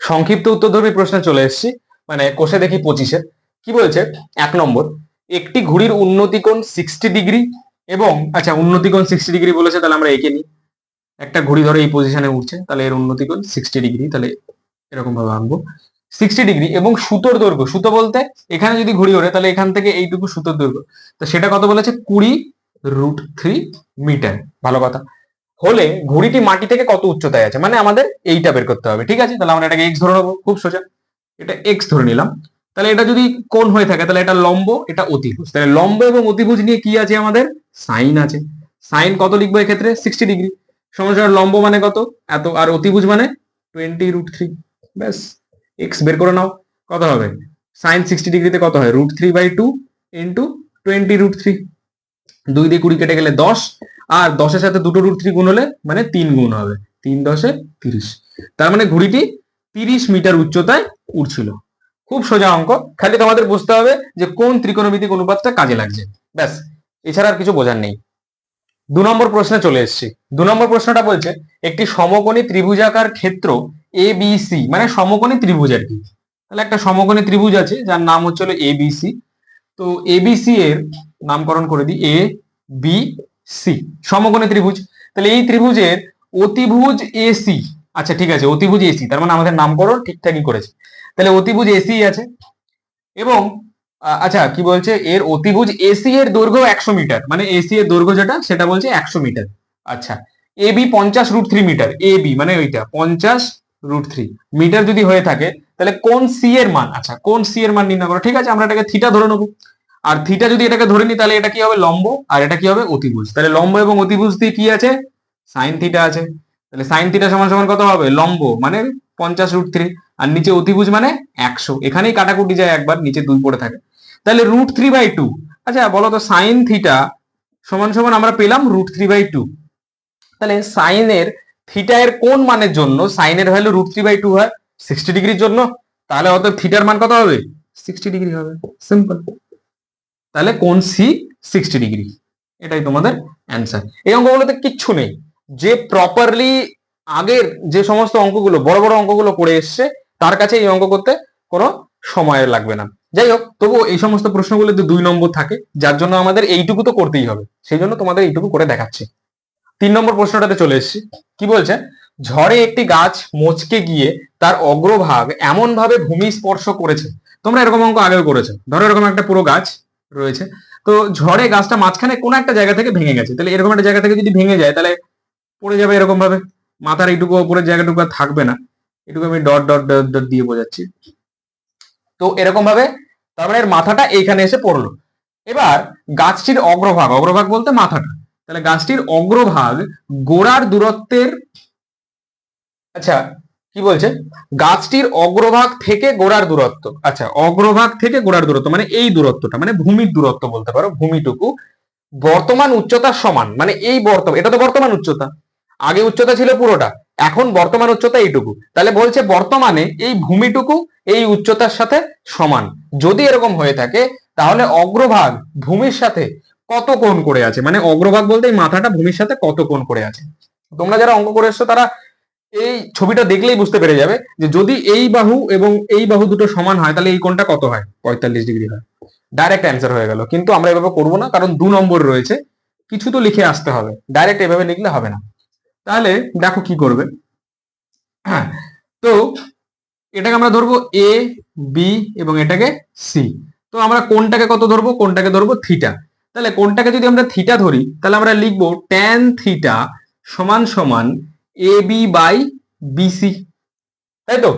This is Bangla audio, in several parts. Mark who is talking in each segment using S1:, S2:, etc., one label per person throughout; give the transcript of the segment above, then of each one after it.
S1: সংক্ষিপ্ত উত্তরধর্মী প্রশ্নে চলে এসেছি। মানে কোষে দেখি পঁচিশে। কি বলছে? এক নম্বর, একটি ঘুড়ির উন্নতি কোণ সিক্সটি ডিগ্রি এবং আচ্ছা উন্নতি কোণ সিক্সটি ডিগ্রি বলেছে, তাহলে আমরা এঁকে নিই। একটা ঘুড়ি ধরে এই পজিশনে উঠছে, তাহলে এর উন্নতি কোণ সিক্সটি ডিগ্রি তাহলে এরকম ভাবে আঁকবো। সিক্সটি ডিগ্রি এবং সুতোর দৈর্ঘ্য, সুতো বলতে এখানে যদি ঘুড়ি ওড়ে, তাহলে এখান থেকে এইটুকু সুতোর দৈর্ঘ্য। তো সেটা কত বলেছে? কুড়ি রুট থ্রি মিটার ভালো কথা। হলে ঘুড়িটি মাটি থেকে কত উচ্চতায় আছে? মানে আমাদের এইটা বের করতে হবে। ঠিক আছে? তাহলে আমরা এটাকে এক্স ধরে নেব। খুব সোজা। এটা এক্স ধরে নিলাম। তাহলে এটা যদি কোন হয়ে থাকে, তাহলে এটা লম্ব, এটা অতিভুজ। তাহলে লম্ব এবং অতিভুজ নিয়ে কি আছে আমাদের? সাইন আছে। সাইন কত লিখব এক্ষেত্রে? সিক্সটি ডিগ্রি সমস্যা লম্ব মানে কত? এত। আর অতিভুজ মানে টোয়েন্টি রুট থ্রি ব্যাস। এক্স বের করে নাও। কত হবে? সাইন সিক্সটি ডিগ্রিতে কত হয়? Root three by two into twenty root three দুই দিয়ে কুড়ি কেটে গেলে দশ। আর দশের সাথে দুটো রুট থ্রি গুণ হলে মানে তিন গুণ হবে। তিন দশে তিরিশ। তার মানে ঘুড়িটি তিরিশ মিটার উচ্চতায় উঠছিল খুব সোজা অঙ্ক। খালি তোমাদের বুঝতে হবে যে কোন ত্রিকোণমিতিক অনুপাতটা কাজে লাগছে। ব্যাস, এছাড়া আর কিছু বোঝার নেই। দু নম্বর প্রশ্নে চলে এসেছি। দু নম্বর প্রশ্নটা বলছে, একটি সমকোণী ত্রিভুজাকার ক্ষেত্র এ বি সি মানে সমকোণী ত্রিভুজ আর কি তাহলে একটা সমকোণী ত্রিভুজ আছে, যার নাম হচ্ছে এ বি সি তো এ বি সি এর নামকরণ করে দিই। এ বি সি সমকোণী ত্রিভুজ। তাহলে এই ত্রিভুজের অতিভুজ এসি আচ্ছা ঠিক আছে, অতিভুজ এসি তার মানে আমাদের নামকরণ ঠিকঠাকই করেছে। তাহলে অতিভুজ এসি আছে, এবং আচ্ছা কি বলছে, এর অতিভুজ এসি এর দৈর্ঘ্য একশো মিটার মানে এসি এর দৈর্ঘ্য যেটা, সেটা বলছে একশো মিটার। আচ্ছা এ বি পঞ্চাশ root three metre a b মানে ওইটা, পঞ্চাশ রুট থ্রি মিটার যদি হয়ে থাকে, তাহলে কোন সি এর মান আচ্ছা কোন সি এর মান নির্ণয় করো, ঠিক আছে, আমরা এটাকে থিটা ধরে নেব। আর থিটা যদি এটাকে ধরে নিই তাহলে এটা কি হবে? লম্ব। আর এটা কি হবে? অতিভুজ। তাহলে লম্ব এবং অতিভুজ দিয়ে কি আছে? সাইন থিটা আছে। তাহলে সাইন থিটা সমান সমান কত হবে? লম্ব মানে পঞ্চাশ রুট থ্রি আর নিচে অতিভুজ মানে একশো। এখানেই কাটাকুটি যায় একবার, নিচে দুই পড়ে থাকে। তাহলে রুট থ্রি বাই টু আচ্ছা বলো তো সাইন থিটা সমান সমান আমরা পেলাম রুট থ্রি বাই টু তাহলে সাইনের থিটা এর কোন মানের জন্য সাইনের value root three by two হয়? সিক্সটি ডিগ্রির জন্য। তাহলে অত থিটার মান কত হবে? সিক্সটি ডিগ্রি হবে। সিম্পল তাহলে কোন সি সিক্সটি ডিগ্রি এটাই তোমাদের অ্যান্সার এই অঙ্কগুলোতে কিচ্ছু নেই। যে প্রপারলি আগের যে সমস্ত অঙ্কগুলো, বড় বড় অঙ্কগুলো করে এসছে, তার কাছে এই অঙ্ক করতে কোনো সময় লাগবে না। যাই হোক, তবুও এই সমস্ত প্রশ্নগুলোতে দুই নম্বর থাকে, যার জন্য আমাদের এইটুকু তো করতেই হবে। সেই জন্য তোমাদের এইটুকু করে দেখাচ্ছি। তিন নম্বর প্রশ্নটাতে চলে এসেছি। কি বলছে? ঝড়ে একটি গাছ মচকে গিয়ে তার অগ্রভাগ এমন ভাবে ভূমি স্পর্শ করেছে। তোমরা এরকম অঙ্ক আগেও করেছ। ধরো এরকম একটা পুরো গাছ রয়েছে। তো ঝড়ে গাছটা মাঝখানে কোনো একটা জায়গা থেকে ভেঙে গেছে। তাহলে এরকম একটা জায়গা থেকে যদি ভেঙে যায়, তাহলে পড়ে যাবে এরকম ভাবে মাথার এইটুকু উপরের জায়গাটুকু আর থাকবে না। এটুকু আমি ডট ডট ডট ডট দিয়ে বোঝাচ্ছি। তো এরকম ভাবে তার মানে এর মাথাটা এইখানে এসে পড়ল। এবার গাছটির অগ্রভাগ অগ্রভাগ বলতে মাথাটা। তাহলে গাছটির অগ্রভাগ গোড়ার দূরত্বের আচ্ছা কি বলছে গাছটির অগ্রভাগ থেকে গোড়ার দূরত্ব। আচ্ছা অগ্রভাগ থেকে গোড়ার দূরত্ব মানে এই দূরত্বটা মানে ভূমির দূরত্ব বলতে পারো, ভূমিটুকু। বর্তমান উচ্চতার সমান মানে এই বর্তমান এটা তো বর্তমান উচ্চতা। আগে উচ্চতা ছিল পুরোটা, এখন বর্তমান উচ্চতা এইটুকু। তাহলে বলছে বর্তমানে এই ভূমিটুকু এই উচ্চতার সাথে সমান। যদি এরকম হয়ে থাকে, তাহলে অগ্রভাগ ভূমির সাথে কত কোণ করে আছে? মানে অগ্রভাগ বলতে এই মাথাটা ভূমির সাথে কত কোণ করে আছে? তোমরা যারা অঙ্ক করে এসছো তারা এই ছবিটা দেখলেই বুঝতে পেরে যাবে যে যদি এই বাহু এবং এই বাহু দুটো সমান হয়, তাহলে এই কোণটা কত হয়? পঁয়তাল্লিশ ডিগ্রি হয়। ডাইরেক্ট অ্যান্সার হয়ে গেল। কিন্তু আমরা এভাবে করব না, কারণ দু নম্বর রয়েছে। কিছু তো লিখে আসতে হবে। ডাইরেক্ট এভাবে লিখলে হবে না। তাহলে দেখো কি করবে। হ্যাঁ তো এটাকে আমরা ধরবো এ বি এবং এটাকে সি তো আমরা কোনটাকে কত ধরবো? কোনটাকে ধরবো থিটা তাহলে কোনটাকে যদি আমরা থিটা ধরি, তাহলে আমরা লিখব ট্যান থিটা সমান সমান এ বি বাই বিসি তাই তো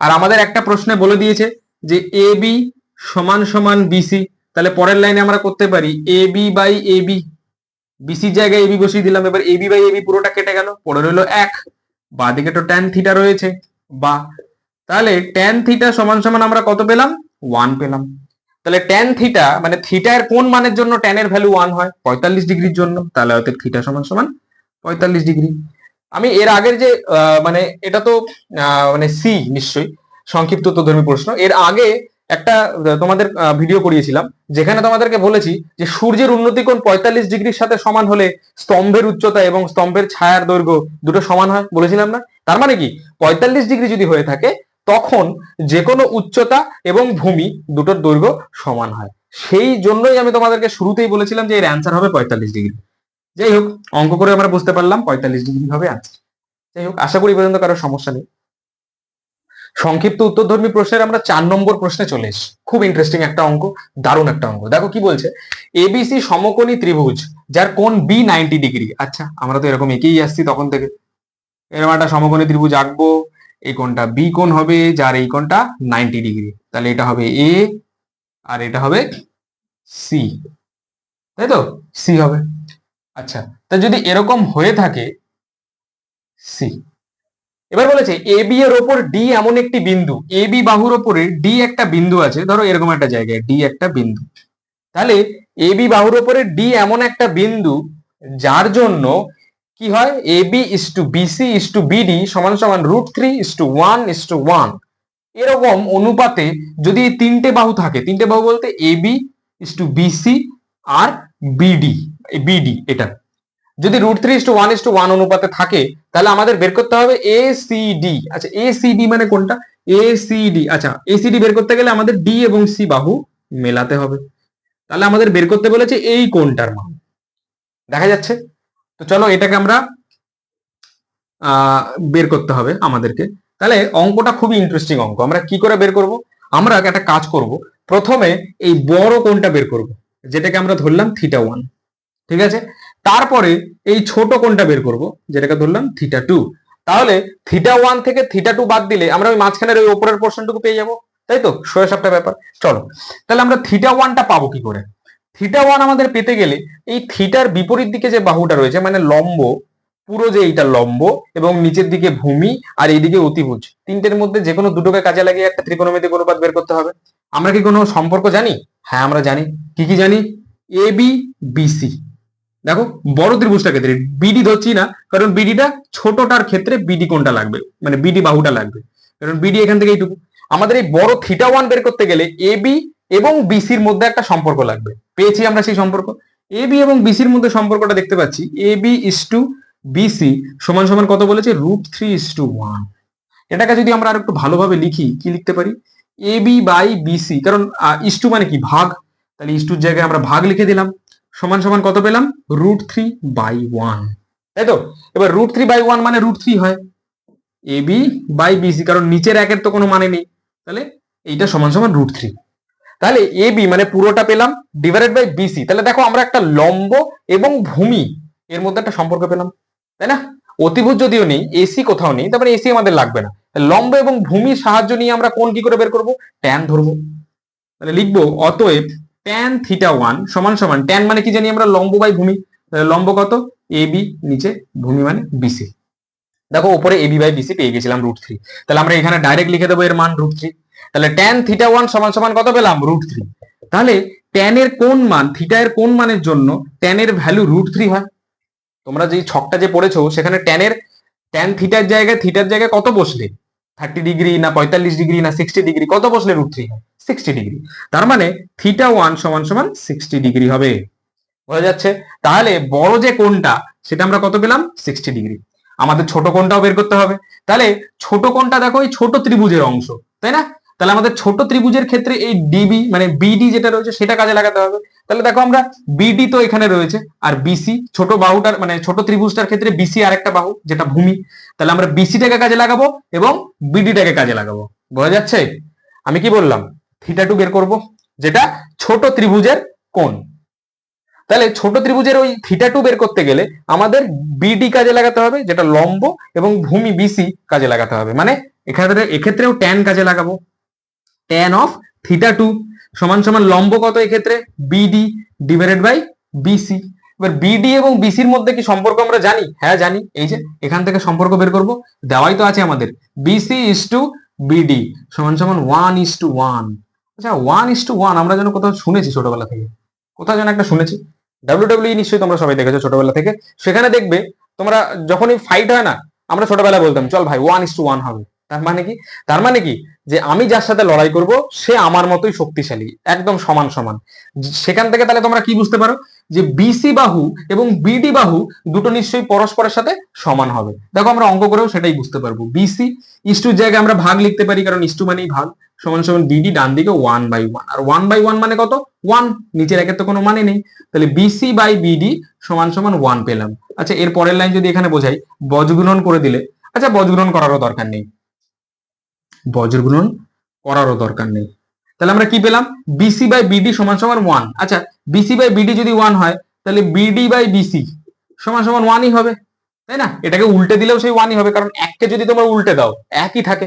S1: আর আমাদের একটা প্রশ্নে বলে দিয়েছে যে এ বি সমান সমান বিসি তাহলে পরের লাইনে আমরা করতে পারি a b by a b বিসির জায়গায় এবি বসিয়ে দিলাম, এবার এবি বাই এবি পুরোটা কেটে গেল পড়ে রইল এক বা দিকে তো ট্যান থিটা রয়েছে, বা, তাহলে ট্যান থিটা সমান সমান আমরা কত পেলাম? ওয়ান পেলাম। তাহলে ট্যান থিটা মানে থিটা এর কোন মানের জন্য ট্যানের ভ্যালু ওয়ান হয়? পঁয়তাল্লিশ ডিগ্রির জন্য, তাহলে হয়তো থিটা সমান সমান পঁয়তাল্লিশ ডিগ্রি। আমি এর আগের যে মানে এটা তো মানে সি নিশ্চয়ই সংক্ষিপ্ত উত্তরধর্মী প্রশ্ন। এর আগে একটা তোমাদের ভিডিও করিয়েছিলাম, যেখানে তোমাদেরকে বলেছি যে সূর্যের উন্নতি কোণ পঁয়তাল্লিশ ডিগ্রির সাথে সমান হলে স্তম্ভের উচ্চতা এবং স্তম্ভের ছায়ার দৈর্ঘ্য দুটো সমান হয়, বলেছিলাম না? তার মানে কি? পঁয়তাল্লিশ ডিগ্রি যদি হয়ে থাকে, তখন যে কোনো উচ্চতা এবং ভূমি দুটোর দৈর্ঘ্য সমান হয়। সেই জন্যই আমি তোমাদেরকে শুরুতেই বলেছিলাম যে এর অ্যান্সার হবে পঁয়তাল্লিশ ডিগ্রি। যাই হোক, অঙ্ক করে আমরা বুঝতে পারলাম পঁয়তাল্লিশ ডিগ্রি হবে অ্যান্সার যাই হোক, আশা করি পর্যন্ত কারও সমস্যা নেই। সংক্ষিপ্ত উত্তরধর্মী প্রশ্নের আমরা চার নম্বর প্রশ্নে চলে এসেছি। খুব ইন্টারেস্টিং একটা অঙ্ক, দারুণ একটা অঙ্ক। দেখো কি বলছে এবিসি সমকোণী ত্রিভুজ, যার কোণ বি নাইনটি ডিগ্রি আচ্ছা আমরা তো এরকম এঁকেই আসছি তখন থেকে। এরকম একটা সমকোণী ত্রিভুজ আঁকবো, এই কোণটা বি কোণ হবে, যার এই কোণটা নাইনটি ডিগ্রি তাহলে এটা হবে এ আর এটা হবে সি তাই তো? সি হবে। আচ্ছা তা যদি এরকম হয়ে থাকে সি এবার বলেছে এ বি এর ওপর ডি এমন একটি বিন্দু এ বি বাহুর ওপরে ডি একটা বিন্দু আছে, ধরো এরকম একটা জায়গায় ডি একটা বিন্দু। তাহলে এ বি বাহুর ওপরে ডি এমন একটা বিন্দু, যার জন্য কি হয়? A b is to BC is to BD সমান সমান root three is to one is to one এরকম অনুপাতে যদি তিনটে বাহু থাকে, তিনটে বাহু বলতে a b is to BC R BD BD এটা। যদি root three two one two one অনুপাতে থাকে, তাহলে আমাদের বের করতে হবে এ সি ডি আচ্ছা এ সি ডি মানে কোনটা? এ সি ডি আচ্ছা এ সি ডি বের করতে গেলে আমাদের ডি এবং সি বাহু মেলাতে হবে। তাহলে আমাদের বের করতে বলেছে এই কোনটার মান। দেখা যাচ্ছে? তো চলো এটাকে আমরা বের করতে হবে আমাদেরকে। তাহলে অঙ্কটা খুবই ইন্টারেস্টিং অঙ্ক। আমরা কি করে বের করব? আমরা একটা কাজ করব। প্রথমে এই বড় কোনটা বের করব? যেটাকে আমরা ধরলাম থিটা ওয়ান ঠিক আছে? তারপরে এই ছোট কোনটা বের করব, যেটাকে ধরলাম থিটা টু তাহলে থিটা ওয়ান থেকে থিটা টু বাদ দিলে আমরা ওই মাঝখানের ওই উপরের পোর্শনটুকু পেয়ে যাব, তাই তো? সোয়া সাপটা ব্যাপার। চলো, তাহলে আমরা থিটা ওয়ানটা পাবো কি করে? থিটা ওয়ান আমাদের পেতে গেলে এই থিটার বিপরীত দিকে যে বাহুটা রয়েছে মানে লম্ব, পুরো যে এইটা লম্ব এবং নিচের দিকে ভূমি আর এইদিকে অতিভুজ, তিনটের মধ্যে যে কোনো দুটোকে কাজে লাগিয়ে একটা ত্রিকোণমিতিক অনুপাত বের করতে হবে। আমরা কি কোনো সম্পর্ক জানি? হ্যাঁ আমরা জানি। কি কি জানি? এ বি বিসি দেখো, বড় ত্রিভুজটার ক্ষেত্রে বিডি ধরছি না, কারণ বিডিটা ছোটটার ক্ষেত্রে বিডি কোনটা লাগবে? মানে বিডি বাহুটা লাগবে। কারণ বিডি এখান থেকে এইটুকু আমাদের এই বড় থিটা ওয়ান বের করতে গেলে এ বি এবং বিসির মধ্যে একটা সম্পর্ক লাগবে। পেয়েছি আমরা সেই সম্পর্ক। এ বি এবং বিসির মধ্যে সম্পর্কটা দেখতে পাচ্ছি। A b is to BC সমান সমান কত বলেছে? Root three is to one এটাকে যদি আমরা আর একটু ভালোভাবে লিখি, কি লিখতে পারি? এ বি বাই বিসি কারণ ইস টু মানে কি, ভাগ? তাহলে ইস টুর জায়গায় আমরা ভাগ লিখে দিলাম। সমান সমান কত পেলাম? রুট থ্রি বাই ওয়ান তাই তো? এবার রুট থ্রি বাই ওয়ান মানে রুট থ্রি হয়। এ বি বাই বিসি কারণ নিচের একের তো কোনো মানে নেই। তাহলে এইটা সমান সমান রুট থ্রি তাহলে এ বি মানে পুরোটা পেলাম ডিভাইডেড বাই বিসি তাহলে দেখো আমরা একটা লম্ব এবং ভূমি, এর মধ্যে একটা সম্পর্ক পেলাম। তাই না? অতিভুজ যদিও নেই এসি কোথাও নেই, তারপরে এসি আমাদের লাগবে না। লম্ব এবং ভূমির সাহায্য নিয়ে আমরা কোন কি করে বের করব? ট্যান ধরবো। তাহলে লিখব, অতএব ট্যান থিটা ওয়ান সমান সমান ট্যান মানে কি জানি আমরা? লম্ব বাই ভূমি। লম্ব কত? এ বি নিচে ভূমি মানে বিসি দেখো, উপরে এবি বাই বিসি পেয়ে গেছিলাম রুট থ্রি তাহলে আমরা এখানে ডাইরেক্ট লিখে দেবো এর মান রুট থ্রি তাহলে ট্যান থিটা ওয়ান সমান সমান কত পেলাম? রুট থ্রি তাহলে ট্যান এর কোন মান থিটা এর কোন মানের জন্য ট্যান এর ভ্যালু রুট থ্রি হয়? তোমরা যে ছকটা যে পড়েছো, সেখানে ট্যানের ট্যান থিটার জায়গায় থিটার জায়গায় কত বসলে? থার্টি ডিগ্রি না পঁয়তাল্লিশ ডিগ্রি না সিক্সটি ডিগ্রি কত বসলে রুট থ্রি হয়? সিক্সটি ডিগ্রি তার মানে থিটা ওয়ান সমান সমান সিক্সটি ডিগ্রি হবে। বোঝা যাচ্ছে? তাহলে বড় যে কোণটা, সেটা আমরা কত পেলাম? সিক্সটি ডিগ্রি আমাদের ছোট কোণটাও বের করতে হবে। তাহলে ছোট কোণটা দেখো, এই ছোট ত্রিভুজের অংশ, তাই না? তাহলে আমাদের ছোট ত্রিভুজের ক্ষেত্রে এই ডিবি মানে বিডি যেটা রয়েছে সেটা কাজে লাগাতে হবে। তাহলে দেখো আমরা বিডি তো এখানে রয়েছে, আর বিসি ছোট বাহুটার মানে ছোট ত্রিভুজটার ক্ষেত্রে বিসি আর একটা বাহু, যেটা ভূমি। তাহলে আমরা বিসিটাকে কাজে লাগাবো এবং বিডিটাকে কাজে লাগাবো। বোঝা যাচ্ছে? আমি কি বললাম? থিটা টু বের করব, যেটা ছোট ত্রিভুজের কোণ। তাহলে ছোট ত্রিভুজের ওই থিটা টু বের করতে গেলে আমাদের বিডি কাজে লাগাতে হবে, যেটা লম্ব এবং ভূমি বিসি কাজে লাগাতে হবে। মানে এখানে এক্ষেত্রেও ট্যান কাজে লাগাবো। ট্যান অফ থিটা টু সমান সমান লম্ব কত এক্ষেত্রে? বিডি ডিভাইডেড বাই বিসি এবার বিডি এবং বিসির মধ্যে কি সম্পর্ক আমরা জানি? হ্যাঁ জানি। এই যে এখান থেকে সম্পর্ক বের করব। দেওয়াই তো আছে আমাদের। বিসি ইস টু বিডি সমান সমান ওয়ান ইস টু ওয়ান আচ্ছা ওয়ান ইস টু ওয়ান আমরা যেন কোথাও শুনেছি ছোটবেলা থেকে। কোথাও যেন একটা শুনেছি। ডাব্লিউ ডাব্লিউ নিশ্চয়ই তোমরা সবাই দেখেছ ছোটবেলা থেকে। সেখানে দেখবে তোমরা যখনই ফাইট হয় না, আমরা ছোটবেলায় বলতাম, চল ভাই ওয়ান ইস টু ওয়ান হবে। তার মানে কি? তার মানে কি? যে আমি যার সাথে লড়াই করব, সে আমার মতোই শক্তিশালী, একদম সমান সমান। সেখান থেকে তাহলে তোমরা কি বুঝতে পারো? যে বিসি বাহু এবং বিডি বাহু দুটো নিশ্চয়ই পরস্পরের সাথে সমান হবে। দেখো আমরা অঙ্ক করেও সেটাই বুঝতে পারব। বিসি ইস্টুর জায়গায় আমরা ভাগ লিখতে পারি, কারণ ইস্টু মানেই ভাগ। সমান সমান বিডি ডান দিকে ওয়ান বাই ওয়ান আর ওয়ান বাই ওয়ান মানে কত? ওয়ান নিচের একের তো কোনো মানে নেই। তাহলে বিসি বাই বিডি সমান সমান ওয়ান পেলাম। আচ্ছা এর পরের লাইন যদি এখানে বোঝাই, বজগুণন করে দিলে। আচ্ছা বজগুণন করারও দরকার নেই। বজ্রগুণন করারও দরকার নেই। তাহলে আমরা কি পেলাম? বিসি বাই বিডি সমান সমান ওয়ান আচ্ছা বিসি বাই বিডি যদি ওয়ান হয়, তাহলে বিডি বাই বিসি সমান সমান ওয়ানই হবে। তাই না? এটাকে উল্টে দিলেও সেই ওয়ানই হবে, কারণ এককে যদি তোমরা উল্টে দাও, একই থাকে।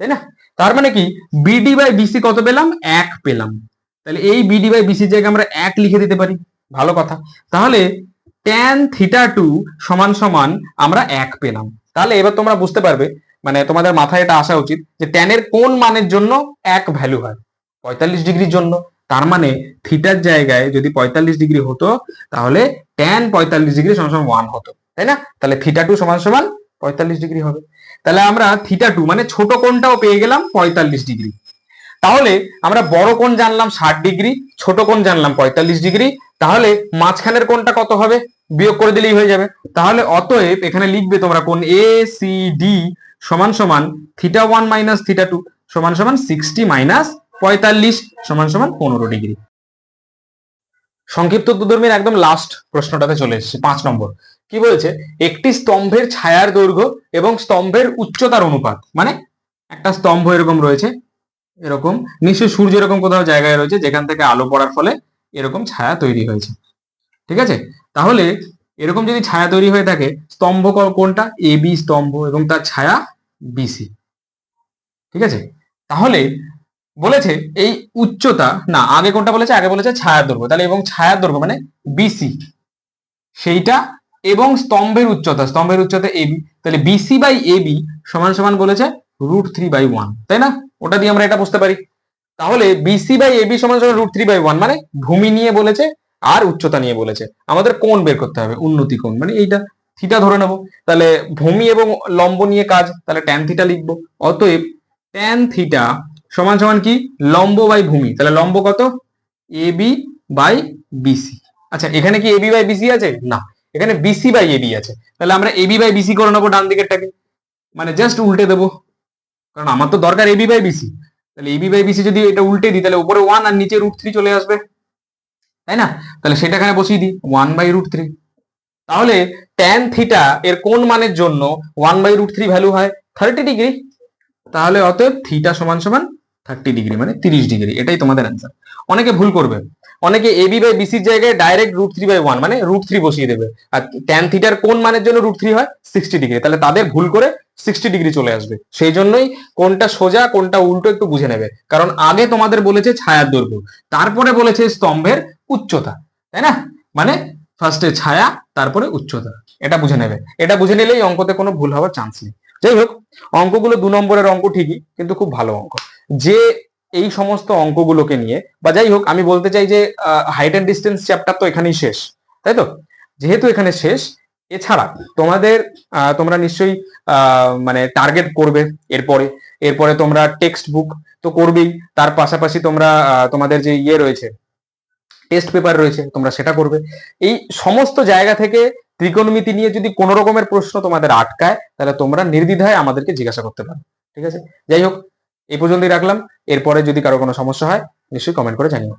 S1: তাই না? তার মানে কি? বিডি বাই বিসি কত পেলাম? এক পেলাম। তাহলে এই বিডি বাই বিসির জায়গায় আমরা এক লিখে দিতে পারি। ভালো কথা। তাহলে ট্যান থিটা টু সমান সমান আমরা এক পেলাম। তাহলে এবার তোমরা বুঝতে পারবে মানে তোমাদের মাথায় এটা আসা উচিত যে ট্যানের কোন মানের জন্য এক ভ্যালু হয়? পঁয়তাল্লিশ ডিগ্রির জন্য। তার মানে থিটার জায়গায় যদি পঁয়তাল্লিশ ডিগ্রি হতো, তাহলে ট্যান পঁয়তাল্লিশ ডিগ্রি সমান সমান ওয়ান হতো। তাই না? তাহলে থিটা টু সমান সমান পঁয়তাল্লিশ ডিগ্রি হবে। তাহলে আমরা থিটা টু মানে ছোট কোণটাও পেয়ে গেলাম পঁয়তাল্লিশ ডিগ্রি। তাহলে আমরা বড় কোণ জানলাম ষাট ডিগ্রি, ছোট কোণ জানলাম পঁয়তাল্লিশ ডিগ্রি। তাহলে মাঝখানের কোণটা কত হবে? বিয়োগ করে দিলেই হয়ে যাবে। তাহলে অতএব এখানে লিখবে তোমরা কোন এ সি ডি সমান সমান theta one minus theta two সমান সমান সিক্সটি মাইনাস পঁয়তাল্লিশ সমান সমান পনেরো ডিগ্রি সংক্ষিপ্ত উত্তরধর্মীর একদম লাস্ট প্রশ্নটাতে চলে এসেছে, পাঁচ নম্বর। কি বলেছে? একটি স্তম্ভের ছায়ার দৈর্ঘ্য এবং স্তম্ভের উচ্চতার অনুপাত। মানে একটা স্তম্ভ এরকম রয়েছে, এরকম। নিশ্চয়ই সূর্য এরকম কোথাও জায়গায় রয়েছে, যেখান থেকে আলো পড়ার ফলে এরকম ছায়া তৈরি হয়েছে। ঠিক আছে? তাহলে এরকম যদি ছায়া তৈরি হয়ে থাকে, স্তম্ভ কোনটা? এ বি স্তম্ভ এবং তার ছায়া বিসি ঠিক আছে? তাহলে বলেছে এই উচ্চতা, না, আগে কোনটা বলেছে? আগে বলেছে ছায়ার দৈর্ঘ্য। তাহলে এবং ছায়ার দৈর্ঘ্য মানে বিসি সেইটা এবং স্তম্ভের উচ্চতা স্তম্ভের উচ্চতা এবি তাহলে বিসি বাই এবি সমান সমান বলেছে রুট থ্রি বাই ওয়ান তাই না? ওটা দিয়ে আমরা এটা বুঝতে পারি। তাহলে বিসি বাই এবি সমান সমান রুট থ্রি বাই ওয়ান মানে ভূমি নিয়ে বলেছে আর উচ্চতা নিয়ে বলেছে। আমাদের কোণ বের করতে হবে, উন্নতি কোণ। মানে এইটা থিটা ধরে নেব। তাহলে ভূমি এবং লম্ব নিয়ে কাজ, তাহলে ট্যান থিটা লিখব। অতএব ট্যান থিটা সমান সমান কি? লম্ব বাই ভূমি। তাহলে লম্ব কত? এ বি বাই বিসি আচ্ছা এখানে কি এবি বাই বিসি আছে? না। এখানে বিসি বাই এবি আছে। তাহলে আমরা এবি বাই বিসি করে নেব ডান দিকেরটাকে। মানে জাস্ট উল্টে দেবো। কারণ আমার তো দরকার এবি বাই বিসি তাহলে এবি বাই বিসি যদি এটা উল্টে দিই, তাহলে উপরে ওয়ান আর নিচে রুট থ্রি চলে আসবে। তাই না? তাহলে সেটা এখানে বসিয়ে দিই ওয়ান বাই রুট থ্রি তাহলে ট্যান থিটা এর কোন মানের জন্য one by root three value হয়? থার্টি ডিগ্রি তাহলে অতএব থিটা সমান সমান থার্টি ডিগ্রি মানে তিরিশ ডিগ্রি এটাই তোমাদের অ্যান্সার অনেকে ভুল করবে। অনেকে এবি বাই বিসির জায়গায় direct root three by one মানে রুট থ্রি বসিয়ে দেবে। আর ট্যান থিটার কোন মানের জন্য রুট থ্রি হয়? সিক্সটি ডিগ্রি তাহলে তাদের ভুল করে সিক্সটি ডিগ্রি চলে আসবে। সেই জন্যই কোনটা সোজা, কোনটা উল্টো একটু বুঝে নেবে। কারণ আগে তোমাদের বলেছে ছায়ার দৈর্ঘ্য। তারপরে বলেছে স্তম্ভের উচ্চতা, তাই না? মানে ফার্স্টে ছায়া, তারপরে উচ্চতা। এটা বুঝে নেবে। এটা বুঝে নিলেই অঙ্কতে কোনো ভুল হওয়ার চান্স নেই। যাই হোক, অঙ্কগুলো দু নম্বরের অঙ্ক ঠিকই, কিন্তু খুব ভালো অঙ্ক। যে এই সমস্ত অঙ্কগুলোকে নিয়ে, বা যাই হোক, আমি বলতে চাই যে হাইট অ্যান্ড ডিস্টেন্স চ্যাপ্টার তো এখানেই শেষ, তাই তো? যেহেতু এখানে শেষ, এছাড়া তোমাদের তোমরা নিশ্চয়ই মানে টার্গেট করবে এরপরে। এরপরে তোমরা টেক্সট বুক তো করবেই। তার পাশাপাশি তোমরা তোমাদের যে ইয়ে রয়েছে টেস্ট পেপার রয়েছে, তোমরা সেটা করবে। এই সমস্ত জায়গা থেকে ত্রিকোণমিতি নিয়ে যদি কোনো রকমের প্রশ্ন তোমাদের আটকায়, তাহলে তোমরা নির্দ্বিধায় আমাদেরকে জিজ্ঞাসা করতে পারো, ঠিক আছে? যাই হোক, এই পর্যন্তই রাখলাম। এরপরে যদি কারও কোনো সমস্যা হয়, নিশ্চয়ই কমেন্ট করে জানিও।